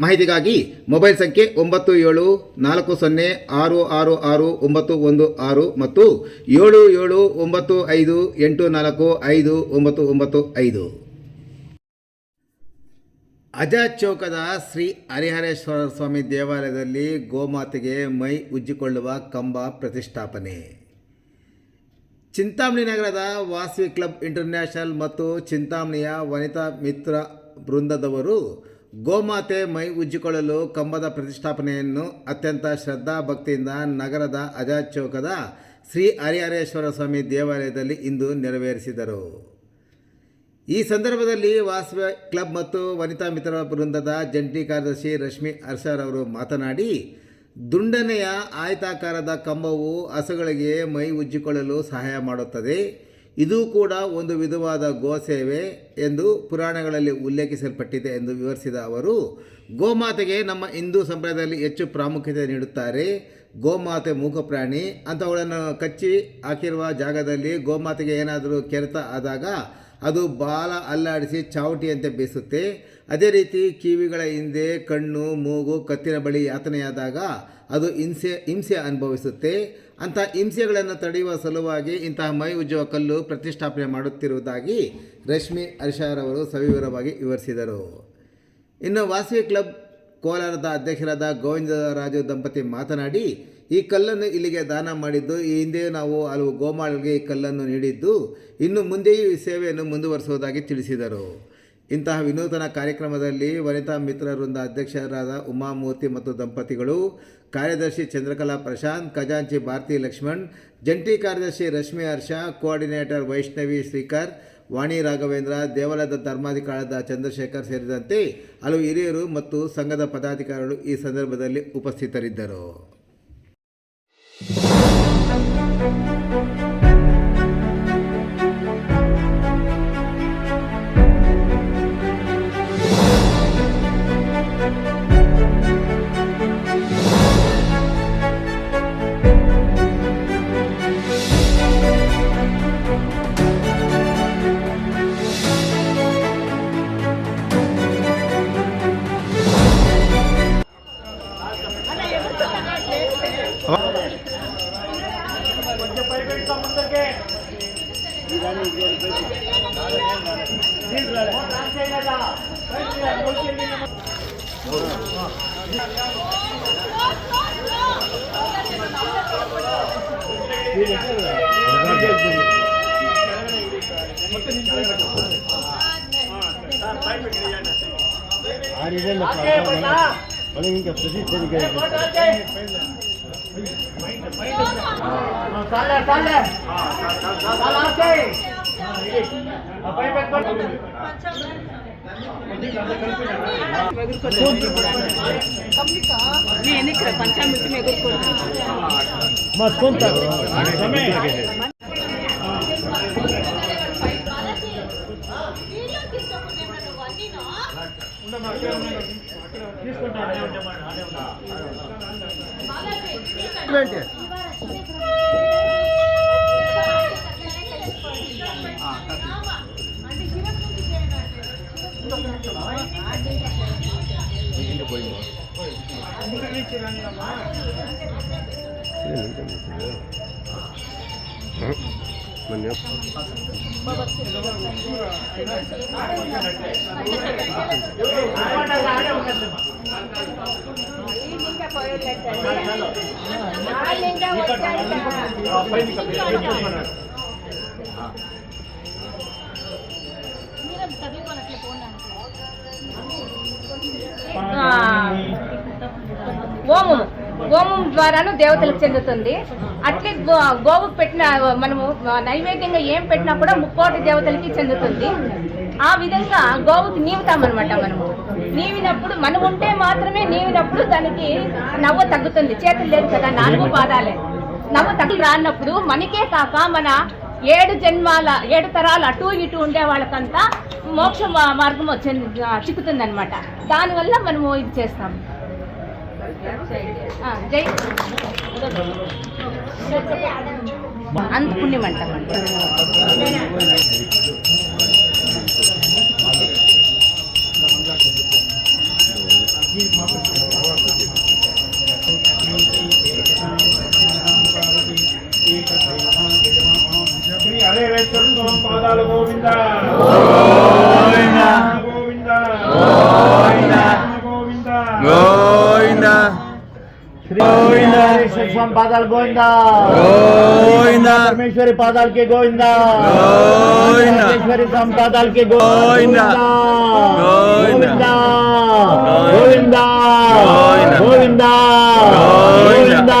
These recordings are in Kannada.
ಮಾಹಿತಿಗಾಗಿ ಮೊಬೈಲ್ ಸಂಖ್ಯೆ ಒಂಬತ್ತು ಏಳು ನಾಲ್ಕು ಸೊನ್ನೆ ಆರು ಆರು ಆರು ಒಂಬತ್ತು ಒಂದು ಆರು ಮತ್ತು ಏಳು ಏಳು ಒಂಬತ್ತು ಐದು ಎಂಟು ನಾಲ್ಕು ಐದು ಒಂಬತ್ತು ಒಂಬತ್ತು ಐದು. ಅಜಾತ್ ಚೌಕದ ಶ್ರೀ ಹರಿಹರೇಶ್ವರ ಸ್ವಾಮಿ ದೇವಾಲಯದಲ್ಲಿ ಗೋಮಾತೆಗೆ ಮೈ ಉಜ್ಜಿಕೊಳ್ಳುವ ಕಂಬ ಪ್ರತಿಷ್ಠಾಪನೆ. ಚಿಂತಾಮಣಿ ನಗರದ ವಾಸವಿ ಕ್ಲಬ್ ಇಂಟರ್ನ್ಯಾಷನಲ್ ಮತ್ತು ಚಿಂತಾಮಣಿಯ ವನಿತಾ ಮಿತ್ರ ಬೃಂದದವರು ಗೋಮಾತೆ ಮೈ ಉಜ್ಜಿಕೊಳ್ಳಲು ಕಂಬದ ಪ್ರತಿಷ್ಠಾಪನೆಯನ್ನು ಅತ್ಯಂತ ಶ್ರದ್ಧಾ ಭಕ್ತಿಯಿಂದ ನಗರದ ಅಜಾದ್ ಚೌಕದ ಶ್ರೀ ಹರಿಹರೇಶ್ವರ ಸ್ವಾಮಿ ದೇವಾಲಯದಲ್ಲಿ ಇಂದು ನೆರವೇರಿಸಿದರು. ಈ ಸಂದರ್ಭದಲ್ಲಿ ವಾಸವ ಕ್ಲಬ್ ಮತ್ತು ವನಿತಾ ಮಿತ್ರ ವೃಂದದ ಜಂಟಿ ಕಾರ್ಯದರ್ಶಿ ರಶ್ಮಿ ಹರ್ಷರವರು ಮಾತನಾಡಿ, ದುಂಡನೆಯ ಆಯತಾಕಾರದ ಕಂಬವು ಹಸುಗಳಿಗೆ ಮೈ ಉಜ್ಜಿಕೊಳ್ಳಲು ಸಹಾಯ ಮಾಡುತ್ತದೆ. ಇದು ಕೂಡ ಒಂದು ವಿಧವಾದ ಗೋಸೇವೆ ಎಂದು ಪುರಾಣಗಳಲ್ಲಿ ಉಲ್ಲೇಖಿಸಲ್ಪಟ್ಟಿದೆ ಎಂದು ವಿವರಿಸಿದ ಅವರು, ಗೋಮಾತೆಗೆ ನಮ್ಮ ಹಿಂದೂ ಸಂಪ್ರದಾಯದಲ್ಲಿ ಹೆಚ್ಚು ಪ್ರಾಮುಖ್ಯತೆ ನೀಡುತ್ತಾರೆ. ಗೋಮಾತೆ ಮೂಕ ಪ್ರಾಣಿ ಅಂಥವುಗಳನ್ನು ಕಚ್ಚಿ ಹಾಕಿರುವ ಜಾಗದಲ್ಲಿ ಗೋಮಾತೆಗೆ ಏನಾದರೂ ಕೆರೆತ ಆದಾಗ ಅದು ಬಾಲ ಅಲ್ಲಾಡಿಸಿ ಚಾವಟಿಯಂತೆ ಬೀಸುತ್ತೆ. ಅದೇ ರೀತಿ ಕಿವಿಗಳ ಹಿಂದೆ ಕಣ್ಣು, ಮೂಗು, ಕತ್ತಿನ ಬಳಿ ಯಾತನೆಯಾದಾಗ ಅದು ಹಿಂಸೆ ಹಿಂಸೆ ಅನುಭವಿಸುತ್ತೆ. ಅಂಥ ಹಿಂಸೆಗಳನ್ನು ತಡೆಯುವ ಸಲುವಾಗಿ ಇಂತಹ ಮೈ ಉಜ್ಜುವ ಕಲ್ಲು ಪ್ರತಿಷ್ಠಾಪನೆ ಮಾಡುತ್ತಿರುವುದಾಗಿ ರಶ್ಮಿ ಹರ್ಷರವರು ಸವಿವರವಾಗಿ ವಿವರಿಸಿದರು. ಇನ್ನು ವಾಸವಿ ಕ್ಲಬ್ ಕೋಲಾರದ ಅಧ್ಯಕ್ಷರಾದ ಗೋವಿಂದರಾಜು ದಂಪತಿ ಮಾತನಾಡಿ, ಈ ಕಲ್ಲನ್ನು ಇಲ್ಲಿಗೆ ದಾನ ಮಾಡಿದ್ದು, ಈ ಹಿಂದೆ ನಾವು ಹಲವು ಗೋಮಾಳಿಗೆ ಈ ಕಲ್ಲನ್ನು ನೀಡಿದ್ದು, ಇನ್ನು ಮುಂದೆಯೂ ಈ ಸೇವೆಯನ್ನು ಮುಂದುವರಿಸುವುದಾಗಿ ತಿಳಿಸಿದರು. ಇಂತಹ ವಿನೂತನ ಕಾರ್ಯಕ್ರಮದಲ್ಲಿ ವನಿತಾ ಮಿತ್ರ ವೃಂದ ಅಧ್ಯಕ್ಷರಾದ ಉಮಾಮೂರ್ತಿ ಮತ್ತು ದಂಪತಿಗಳು, ಕಾರ್ಯದರ್ಶಿ ಚಂದ್ರಕಲಾ ಪ್ರಶಾಂತ್, ಖಜಾಂಚಿ ಭಾರತಿ ಲಕ್ಷ್ಮಣ್, ಜಂಟಿ ಕಾರ್ಯದರ್ಶಿ ರಶ್ಮಿ ಹರ್ಷ, ಕೋಆರ್ಡಿನೇಟರ್ ವೈಷ್ಣವಿ ಶ್ರೀಕರ್, ವಾಣಿ ರಾಘವೇಂದ್ರ, ದೇವಾಲಯದ ಧರ್ಮಾಧಿಕಾರದ ಚಂದ್ರಶೇಖರ್ ಸೇರಿದಂತೆ ಹಲವು ಹಿರಿಯರು ಮತ್ತು ಸಂಘದ ಪದಾಧಿಕಾರಿಗಳು ಈ ಸಂದರ್ಭದಲ್ಲಿ ಉಪಸ್ಥಿತರಿದ್ದರು. ಆ ರೀಸನ್ ಮನೆ ಇಂಕ ಪ್ರತಿ ತೆರಿಗೆ ಕಾಲ ಕಾಲ ಕಾಲ ಆಚೆ ಅಪ್ಪ पंचामृत में मस्त कौन था తీసుకుంటాను పైన ద్వారాను దేవతలకు చెందుతుంది. అట్లే గో- గోవుకు పెట్టిన మనము నైవేద్యంగా ఏం పెట్టినా కూడా ముక్కోటి దేవతలకి చెందుతుంది. ఆ విధంగా గోవుకి నీవుతామన్నమాట మనము. నీవినప్పుడు మనం ఉంటే మాత్రమే నీవినప్పుడు దానికి నవ్వు తగ్గుతుంది. చేతులు లేదు కదా నాలుగు పాదాలే. నవ్వు తగ్గు రానప్పుడు మనకే కాక మన ఏడు జన్మాల ఏడు తరాలు అటు ఇటు ఉండే వాళ్ళకంతా మోక్ష మార్గం వచ్చింది చిక్కుతుంది అనమాట దానివల్ల మనము ఇది చేస్తాం జై అంత పుణ్యం అంటామండి స్వామి పాదాలు గోవింద గోవింద పరమేశ్వరి పాదాలకి గోవింద గోవింద పరమేశ్వరి స్వామి పాదాలకి గోవింద. గోవింద. గోవింద గోవింద గోవింద గోవింద గోవింద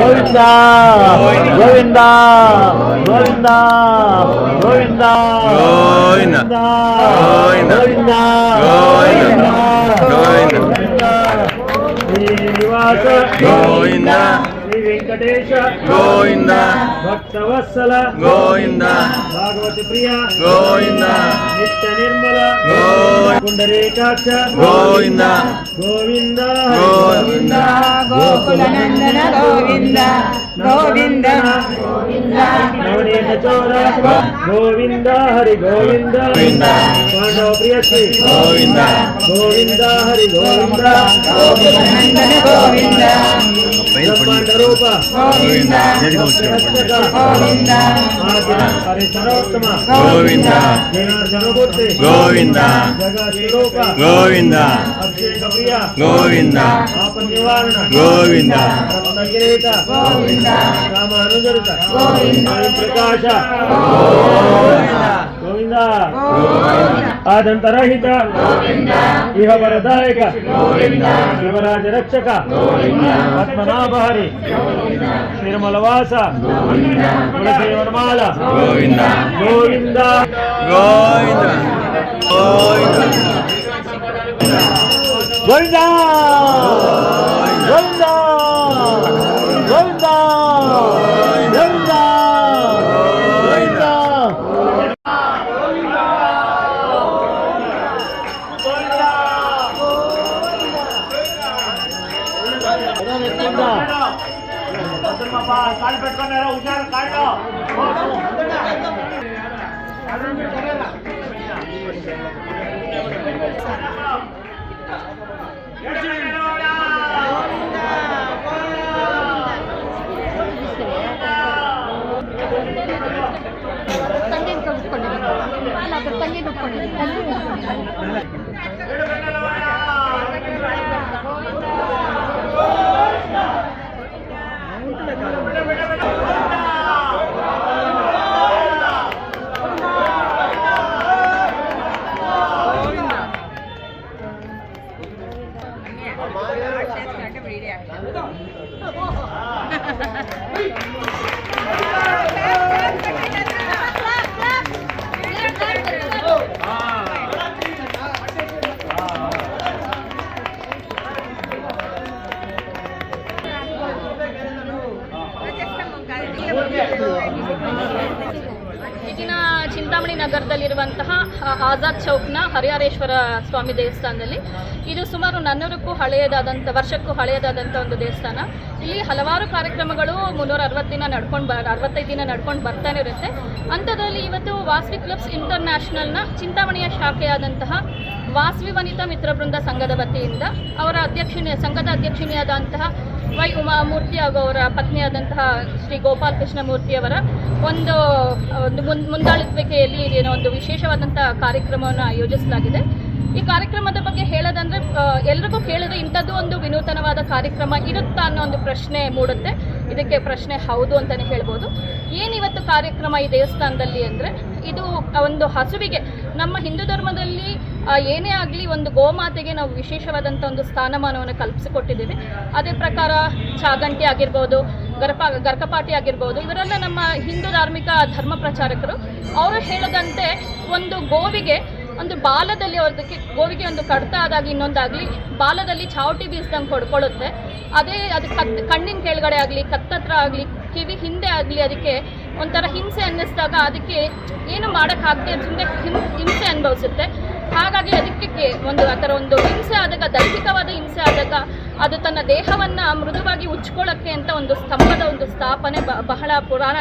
గోవింద గోవింద గోవింద గోవింద గోవింద. గోవింద. గోవింద. శ్రీనివాస గోవింద. శ్రీ వెంకటేశ. గోవింద. భక్తవత్సల గోవింద. భాగవతి ప్రియ. గోవింద. నిత్య నిర్మల. గోవింద. పుండరీకాక్ష గోవింద. గోవింద. గోవింద. గోకులనందన గోవింద. గోవింద. నవనీత చోర. గోవింద. హరి గోవింద. గోవింద. పాండవ ప్రియ శ్రీ గోవింద. గోవింద. హరి గోవింద. గోకులనందన గోవింద. బ్రహ్మాండ రూప గోవింద. గోవింద. హరి సర్వోత్తమ గోవింద. జనార్దనమూర్తి. గోవింద. గోవింద. అభిషేక ప్రియ గోవింద. పాప నివారణ గోవింద గోవింద. ప్రకాశ గోవింద. ಆದಂತರಹಿತ ಇಹ ವರದಾಯಕ ಶಿವರಾಜ ರಕ್ಷಕ ಪದ್ಮನಾಭಹರಿ ನಿರ್ಮಲವಾಸ ಗುಣಸೇವನಮಾಲ ಗೋವಿಂದ ಗೋವಿಂದ ಗೋವಿಂದ ಗೋವಿಂದ ಗೋವಿಂದ కాళ్ళు పెట్టుకున్నారా హుషారు కాళ్ళు ತಂಗಿ ಕಳ್ಸ್ಕೊಂಡಿದ್ದೀನಿ ತಂಗಿ ಕಳ್ಸ್ಕೊಂಡಿದ್ದೀನಿ ಆಜಾದ್ ಚೌಕ್ನ ಹರಿಹರೇಶ್ವರ ಸ್ವಾಮಿ ದೇವಸ್ಥಾನದಲ್ಲಿ. ಇದು ಸುಮಾರು ನಾನ್ನೂರಕ್ಕೂ ಹಳೆಯದಾದಂಥ, ವರ್ಷಕ್ಕೂ ಹಳೆಯದಾದಂಥ ಒಂದು ದೇವಸ್ಥಾನ. ಇಲ್ಲಿ ಹಲವಾರು ಕಾರ್ಯಕ್ರಮಗಳು ಮುನ್ನೂರ ಅರವತ್ತು ದಿನ ನಡ್ಕೊಂಡು ಬ, ಅರವತ್ತೈದು ದಿನ ನಡ್ಕೊಂಡು ಬರ್ತಾನೆ ಇರುತ್ತೆ. ಅಂಥದ್ರಲ್ಲಿ ಇವತ್ತು ವಾಸ್ವಿ ಕ್ಲಬ್ಸ್ ಇಂಟರ್ನ್ಯಾಷನಲ್ನ ಚಿಂತಾಮಣಿಯ ಶಾಖೆಯಾದಂತಹ ವಾಸವಿ ವನಿತಾ ಮಿತ್ರವೃಂದ ಸಂಘದ ವತಿಯಿಂದ ಅವರ ಅಧ್ಯಕ್ಷಿಣಿ, ಸಂಘದ ಅಧ್ಯಕ್ಷಿಣಿಯಾದಂತಹ ವೈ ಉಮಾಮೂರ್ತಿ ಹಾಗೂ ಅವರ ಪತ್ನಿಯಾದಂತಹ ಶ್ರೀ ಗೋಪಾಲ್ ಕೃಷ್ಣ ಮೂರ್ತಿಯವರ ಒಂದು ಒಂದು ಮುಂದಾಳುವಿಕೆಯಲ್ಲಿ ಏನೋ ಒಂದು ವಿಶೇಷವಾದಂತಹ ಕಾರ್ಯಕ್ರಮವನ್ನು ಆಯೋಜಿಸಲಾಗಿದೆ. ಈ ಕಾರ್ಯಕ್ರಮದ ಬಗ್ಗೆ ಹೇಳೋದಂದ್ರೆ ಎಲ್ರಿಗೂ ಕೇಳಿದ್ರೆ ಇಂಥದ್ದು ಒಂದು ವಿನೂತನವಾದ ಕಾರ್ಯಕ್ರಮ ಇರುತ್ತಾ ಅನ್ನೋ ಒಂದು ಪ್ರಶ್ನೆ ಮೂಡುತ್ತೆ. ಇದಕ್ಕೆ ಪ್ರಶ್ನೆ ಹೌದು ಅಂತಲೇ ಹೇಳ್ಬೋದು. ಏನಿವತ್ತು ಕಾರ್ಯಕ್ರಮ ಈ ದೇವಸ್ಥಾನದಲ್ಲಿ ಅಂದರೆ ಇದು ಒಂದು ಹಸುವಿಗೆ. ನಮ್ಮ ಹಿಂದೂ ಧರ್ಮದಲ್ಲಿ ಏನೇ ಆಗಲಿ ಒಂದು ಗೋಮಾತೆಗೆ ನಾವು ವಿಶೇಷವಾದಂಥ ಒಂದು ಸ್ಥಾನಮಾನವನ್ನು ಕಲ್ಪಿಸಿಕೊಟ್ಟಿದ್ದೀವಿ. ಅದೇ ಪ್ರಕಾರ ಚಾಗಂಟಿ ಆಗಿರ್ಬೋದು, ಗರ್ಪ ಗರ್ಕಪಾಟಿ ಆಗಿರ್ಬೋದು, ಇವರೆಲ್ಲ ನಮ್ಮ ಹಿಂದೂ ಧಾರ್ಮಿಕ ಧರ್ಮ ಪ್ರಚಾರಕರು. ಅವರು ಹೇಳದಂತೆ ಒಂದು ಗೋವಿಗೆ, ಒಂದು ಬಾಲದಲ್ಲಿ ಅವ್ರದಕ್ಕೆ ಗೋವಿಗೆ ಒಂದು ಕಡಿತ ಆದಾಗ ಇನ್ನೊಂದಾಗಲಿ ಬಾಲದಲ್ಲಿ ಚಾವಟಿ ಬೀಸ್ದಂಗೆ ಕೊಡ್ಕೊಳ್ಳುತ್ತೆ ಅದೇ ಅದು ಕತ್, ಕಣ್ಣಿನ ಕೆಳಗಡೆ ಆಗಲಿ, ಕತ್ತತ್ರ ಆಗಲಿ, ಕಿವಿ ಹಿಂದೆ ಆಗಲಿ ಅದಕ್ಕೆ ಒಂಥರ ಹಿಂಸೆ ಅನ್ನಿಸಿದಾಗ ಅದಕ್ಕೆ ಏನು ಮಾಡೋಕ್ಕಾಗದೆ ಅದರಿಂದ ಹಿಂ, ಹಿಂಸೆ ಅನುಭವಿಸುತ್ತೆ. ಹಾಗಾಗಿ ಅದಕ್ಕೆ ಒಂದು ಆ ಥರ ಒಂದು ಹಿಂಸೆ ಆದಾಗ, ದೈಹಿಕವಾದ ಹಿಂಸೆ ಆದಾಗ ಅದು ತನ್ನ ದೇಹವನ್ನು ಮೃದುವಾಗಿ ಉಚ್ಕೊಳ್ಳೋಕ್ಕೆ ಅಂತ ಒಂದು ಸ್ತಂಭದ ಒಂದು ಸ್ಥಾಪನೆ ಬಹಳ ಪುರಾಣ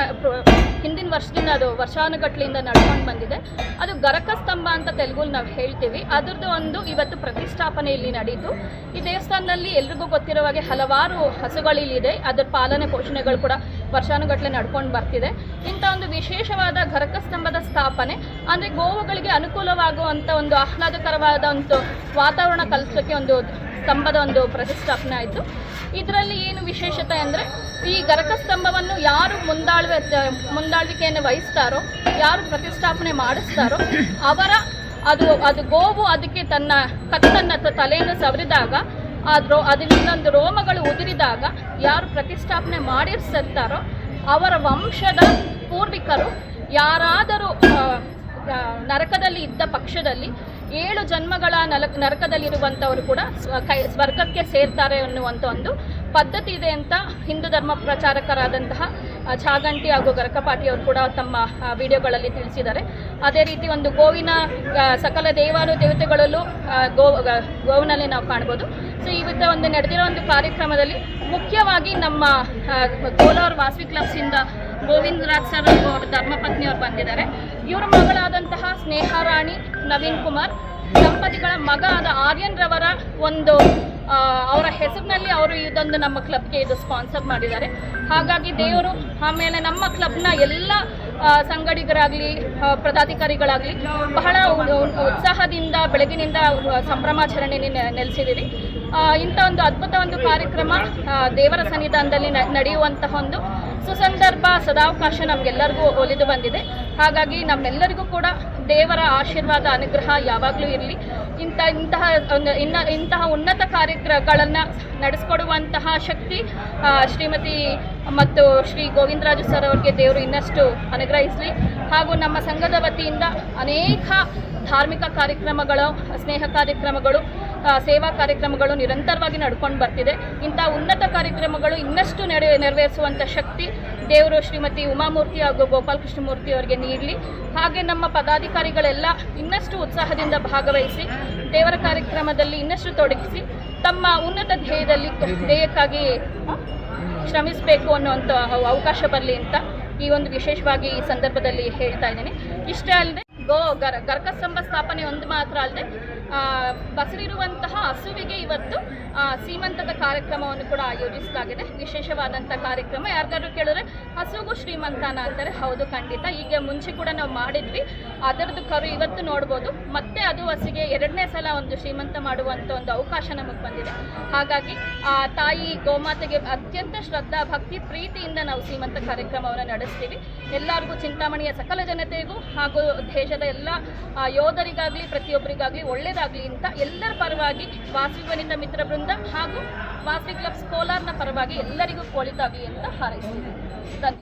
ಹಿಂದಿನ ವರ್ಷದಿಂದ ಅದು ವರ್ಷಾನುಗಟ್ಲೆಯಿಂದ ನಡ್ಕೊಂಡು ಬಂದಿದೆ. ಅದು ಗರಕ ಸ್ತಂಭ ಅಂತ ತೆಲುಗು ನಾವು ಹೇಳ್ತೀವಿ. ಅದರದ್ದು ಒಂದು ಇವತ್ತು ಪ್ರತಿಷ್ಠಾಪನೆ ಇಲ್ಲಿ ನಡೀತು. ಈ ದೇವಸ್ಥಾನದಲ್ಲಿ ಎಲ್ರಿಗೂ ಗೊತ್ತಿರೋ ಹಾಗೆ ಹಲವಾರು ಹಸುಗಳಿಲ್ಲಿದೆ. ಅದರ ಪಾಲನೆ ಪೋಷಣೆಗಳು ಕೂಡ ವರ್ಷಾನುಗಟ್ಲೆ ನಡ್ಕೊಂಡು ಬರ್ತಿದೆ. ಇಂಥ ಒಂದು ವಿಶೇಷವಾದ ಗರಕ ಸ್ತಂಭದ ಸ್ಥಾಪನೆ, ಅಂದರೆ ಗೋವುಗಳಿಗೆ ಅನುಕೂಲವಾಗುವಂಥ ಒಂದು ಆಹ್ಲಾದಕರವಾದ ಒಂದು ವಾತಾವರಣ ಕಲ್ಪಿಸೋಕ್ಕೆ ಒಂದು ಸ್ತಂಭದ ಒಂದು ಪ್ರತಿಷ್ಠಾಪನೆ ಆಯಿತು. ಇದರಲ್ಲಿ ಏನು ವಿಶೇಷತೆ ಅಂದರೆ, ಈ ಗರಕ ಸ್ತಂಭವನ್ನು ಯಾರು ಮುಂದಾಳ್ವೆ ಮುಂದಾಳ್ವಿಕೆಯನ್ನು ವಹಿಸ್ತಾರೋ, ಯಾರು ಪ್ರತಿಷ್ಠಾಪನೆ ಮಾಡಿಸ್ತಾರೋ, ಅವರ ಅದು ಅದು ಗೋವು ಅದಕ್ಕೆ ತನ್ನ ಕತ್ತನ್ನ ತಲೆಯನ್ನು ಸವರಿದಾಗ, ಆದ್ರೂ ಒಂದು ರೋಮಗಳು ಉದುರಿದಾಗ ಯಾರು ಪ್ರತಿಷ್ಠಾಪನೆ ಮಾಡಿರ್ಸತ್ತಾರೋ ಅವರ ವಂಶದ ಪೂರ್ವಿಕರು ಯಾರಾದರೂ ನರಕದಲ್ಲಿ ಇದ್ದ ಪಕ್ಷದಲ್ಲಿ ಏಳು ಜನ್ಮಗಳ ನಲ ನರಕದಲ್ಲಿರುವಂಥವರು ಕೂಡ ಕೈ, ಸ್ವರ್ಗಕ್ಕೆ ಸೇರ್ತಾರೆ ಅನ್ನುವಂಥ ಒಂದು ಪದ್ಧತಿ ಇದೆ ಅಂತ ಹಿಂದೂ ಧರ್ಮ ಪ್ರಚಾರಕರಾದಂತಹ ಛಾಗಂಟಿ ಹಾಗೂ ಗರಕಪಾಟಿ ಅವರು ಕೂಡ ತಮ್ಮ ವಿಡಿಯೋಗಳಲ್ಲಿ ತಿಳಿಸಿದ್ದಾರೆ. ಅದೇ ರೀತಿ ಒಂದು ಗೋವಿನ ಸಕಲ ದೇವಾನು ದೇವತೆಗಳಲ್ಲೂ ಗೋ ಗೋವಿನಲ್ಲಿ ನಾವು ಕಾಣ್ಬೋದು. ಸೊ ಇವತ್ತು ಒಂದು ನಡೆದಿರೋ ಒಂದು ಕಾರ್ಯಕ್ರಮದಲ್ಲಿ ಮುಖ್ಯವಾಗಿ ನಮ್ಮ ಕೋಲಾರ ವಾಸವಿ ಕ್ಲಬ್ಸಿಂದ ಗೋವಿಂದ ರಾಜ್ ಸರ್ ಅವರು ಬಂದಿದ್ದಾರೆ. ಇವರ ಮಗಳಾದಂತಹ ಸ್ನೇಹಾರಾಣಿ ನವೀನ್ ಕುಮಾರ್, ದಂಪತಿಗಳ ಮಗ ಆದ ಆರ್ಯನ್ ರವರ ಒಂದು ಅವರ ಹೆಸರಿನಲ್ಲಿ ಅವರು ಇದೊಂದು ನಮ್ಮ ಕ್ಲಬ್ಗೆ ಇದು ಸ್ಪಾನ್ಸರ್ ಮಾಡಿದ್ದಾರೆ. ಹಾಗಾಗಿ ದೇವರು ಆಮೇಲೆ ನಮ್ಮ ಕ್ಲಬ್ನ ಎಲ್ಲ ಸಂಗಡಿಗರಾಗಲಿ ಪದಾಧಿಕಾರಿಗಳಾಗಲಿ ಬಹಳ ಉತ್ಸಾಹದಿಂದ, ಬೆಳಗಿನಿಂದ ಸಂಭ್ರಮಾಚರಣೆ ನೆಲೆಸಿದ್ದೀವಿ ಇಂಥ ಒಂದು ಅದ್ಭುತ ಒಂದು ಕಾರ್ಯಕ್ರಮ ದೇವರ ಸನ್ನಿಧಾನದಲ್ಲಿ ನಡೆಯುವಂತಹ ಒಂದು ಸುಸಂದರ್ಭ, ಸದಾವಕಾಶ ನಮಗೆಲ್ಲರಿಗೂ ಒಲಿದು ಬಂದಿದೆ. ಹಾಗಾಗಿ ನಮ್ಮೆಲ್ಲರಿಗೂ ಕೂಡ ದೇವರ ಆಶೀರ್ವಾದ, ಅನುಗ್ರಹ ಯಾವಾಗಲೂ ಇರಲಿ. ಇಂಥ ಇಂತಹ, ಒಂದು ಇನ್ನ ಇಂತಹ ಉನ್ನತ ಕಾರ್ಯಕ್ರಮಗಳನ್ನು ನಡೆಸ್ಕೊಡುವಂತಹ ಶಕ್ತಿ ಶ್ರೀಮತಿ ಮತ್ತು ಶ್ರೀ ಗೋವಿಂದರಾಜು ಸರ್ ಅವರಿಗೆ ದೇವರು ಇನ್ನಷ್ಟು ಅನುಗ್ರಹಿಸಲಿ. ಹಾಗೂ ನಮ್ಮ ಸಂಘದ ವತಿಯಿಂದ ಅನೇಕ ಧಾರ್ಮಿಕ ಕಾರ್ಯಕ್ರಮಗಳು, ಸ್ನೇಹ ಕಾರ್ಯಕ್ರಮಗಳು ಸೇವಾ ಕಾರ್ಯಕ್ರಮಗಳು ನಿರಂತರವಾಗಿ ನಡ್ಕೊಂಡು ಬರ್ತಿದೆ. ಇಂಥ ಉನ್ನತ ಕಾರ್ಯಕ್ರಮಗಳು ಇನ್ನಷ್ಟು ನಡೆ ನೆರವೇರಿಸುವಂಥ ಶಕ್ತಿ ದೇವರು ಶ್ರೀಮತಿ ಉಮಾಮೂರ್ತಿ ಹಾಗೂ ಗೋಪಾಲಕೃಷ್ಣ ಮೂರ್ತಿ ಅವರಿಗೆ ನೀಡಲಿ. ಹಾಗೆ ನಮ್ಮ ಪದಾಧಿಕಾರಿಗಳೆಲ್ಲ ಇನ್ನಷ್ಟು ಉತ್ಸಾಹದಿಂದ ಭಾಗವಹಿಸಿ ದೇವರ ಕಾರ್ಯಕ್ರಮದಲ್ಲಿ ಇನ್ನಷ್ಟು ತೊಡಗಿಸಿ ತಮ್ಮ ಉನ್ನತ ಧ್ಯೇಯದಲ್ಲಿ ಧ್ಯೇಯಕ್ಕಾಗಿ ಶ್ರಮಿಸಬೇಕು ಅನ್ನುವಂಥ ಅವಕಾಶ ಬರಲಿ ಅಂತ ಈ ಒಂದು ವಿಶೇಷವಾಗಿ ಈ ಸಂದರ್ಭದಲ್ಲಿ ಹೇಳ್ತಾ ಇದ್ದೀನಿ. ಇಷ್ಟೇ ಅಲ್ಲದೆ ಗೋ ಗರ್ ಗರ್ಕಸ್ತಂಭ ಸ್ಥಾಪನೆ ಒಂದು ಮಾತ್ರ ಅಲ್ಲದೆ ಬಸರಿರುವಂತಹ ಹಸುವಿಗೆ ಇವತ್ತು ಶ್ರೀಮಂತದ ಕಾರ್ಯಕ್ರಮವನ್ನು ಕೂಡ ಆಯೋಜಿಸಲಾಗಿದೆ. ವಿಶೇಷವಾದಂಥ ಕಾರ್ಯಕ್ರಮ. ಯಾರಿಗಾದ್ರು ಕೇಳಿದ್ರೆ ಹಸುಗೂ ಶ್ರೀಮಂತನ ಅಂತಾರೆ. ಹೌದು, ಖಂಡಿತ. ಈಗ ಮುಂಚೆ ಕೂಡ ನಾವು ಮಾಡಿದ್ವಿ. ಅದರದ್ದು ಕರು ಇವತ್ತು ನೋಡ್ಬೋದು. ಮತ್ತೆ ಅದು ಹಸಿಗೆ ಎರಡನೇ ಸಲ ಒಂದು ಶ್ರೀಮಂತ ಮಾಡುವಂಥ ಒಂದು ಅವಕಾಶ ನಮಗೆ ಬಂದಿದೆ. ಹಾಗಾಗಿ ಆ ತಾಯಿ ಗೋಮಾತೆಗೆ ಅತ್ಯಂತ ಶ್ರದ್ಧಾ, ಭಕ್ತಿ, ಪ್ರೀತಿಯಿಂದ ನಾವು ಸೀಮಂತ ಕಾರ್ಯಕ್ರಮವನ್ನು ನಡೆಸ್ತೀವಿ. ಎಲ್ಲರಿಗೂ ಚಿಂತಾಮಣಿಯ ಸಕಲ ಜನತೆಗೂ ಹಾಗೂ ದೇಶದ ಎಲ್ಲ ಯೋಧರಿಗಾಗಲಿ, ಪ್ರತಿಯೊಬ್ಬರಿಗಾಗಲಿ ಒಳ್ಳೆಯದಾಗಲಿ ಅಂತ ಎಲ್ಲರ ಪರವಾಗಿ ವಾಸವಿ ವನಿತಾ ಮಿತ್ರ ಬೃಂದ ಹಾಗೂ ವಾಸವಿ ಕ್ಲಬ್ಸ್ ಕೋಲಾರ್ನ ಪರವಾಗಿ ಎಲ್ಲರಿಗೂ ಒಳಿತಾಗಲಿ ಅಂತ ಧನ್ಯವಾದ.